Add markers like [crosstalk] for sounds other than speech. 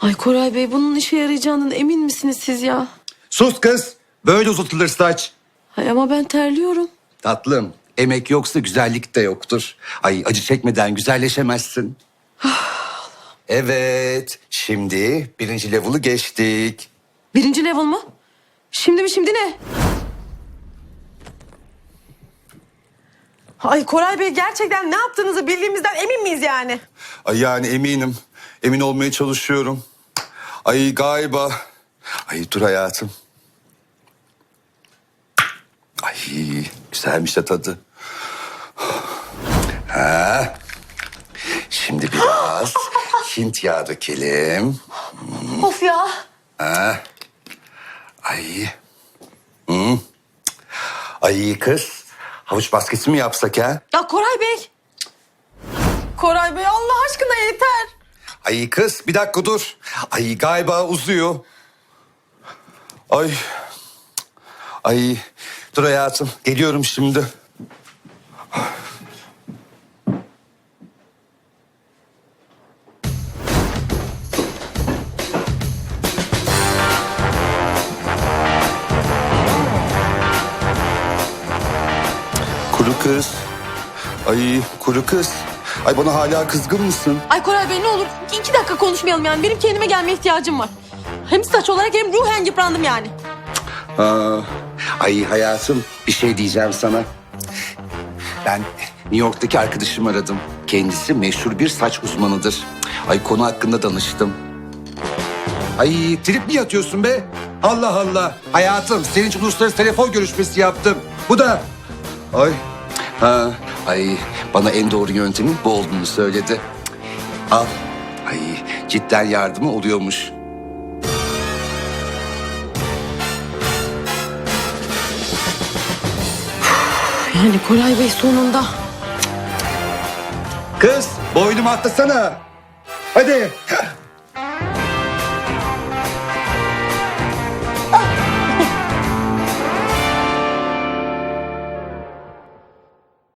Ay Koray Bey bunun işe yarayacağından emin misiniz siz ya? Sus kız. Böyle uzatılır saç. Ay ama ben terliyorum. Tatlım, emek yoksa güzellik de yoktur. Ay acı çekmeden güzelleşemezsin. [sighs] evet, şimdi birinci level'ı geçtik. Birinci level mı? Şimdi mi şimdi ne? Ay Koray Bey gerçekten ne yaptığınızı bildiğimizden emin miyiz yani? Ay yani eminim, emin olmaya çalışıyorum. Ay galiba... Ay dur hayatım. Ay güzelmiş de tadı. Ha. Şimdi biraz [gasps] Hint yağı dökelim. Of ya. Ay. Hı. Ay kız. Havuç basketi mi yapsak ha? Ya Koray Bey. Koray Bey Allah aşkına yeter. Ay kız bir dakika dur. Ay galiba uzuyor. Ay. Ay. Dur hayatım. Geliyorum şimdi. Kuru kız. Ay kuru kız. Ay bana hala kızgın mısın? Ay Koray Bey ne olur iki dakika konuşmayalım yani. Benim kendime gelmeye ihtiyacım var. Hem saç olarak hem ruhen yıprandım yani. Aa, ay hayatım bir şey diyeceğim sana. Ben New York'taki arkadaşımı aradım. Kendisi meşhur bir saç uzmanıdır. Ay konu hakkında danıştım. Ay trip mi yatıyorsun be? Allah Allah. Hayatım senin için uluslararası telefon görüşmesi yaptım. Bu da. Ay. Ha, ay bana en doğru yöntemin bu olduğunu söyledi. Al. Ay cidden yardımı oluyormuş. [sighs] Yani Koray Bey sonunda. Kız boynumu atlasana. Hadi.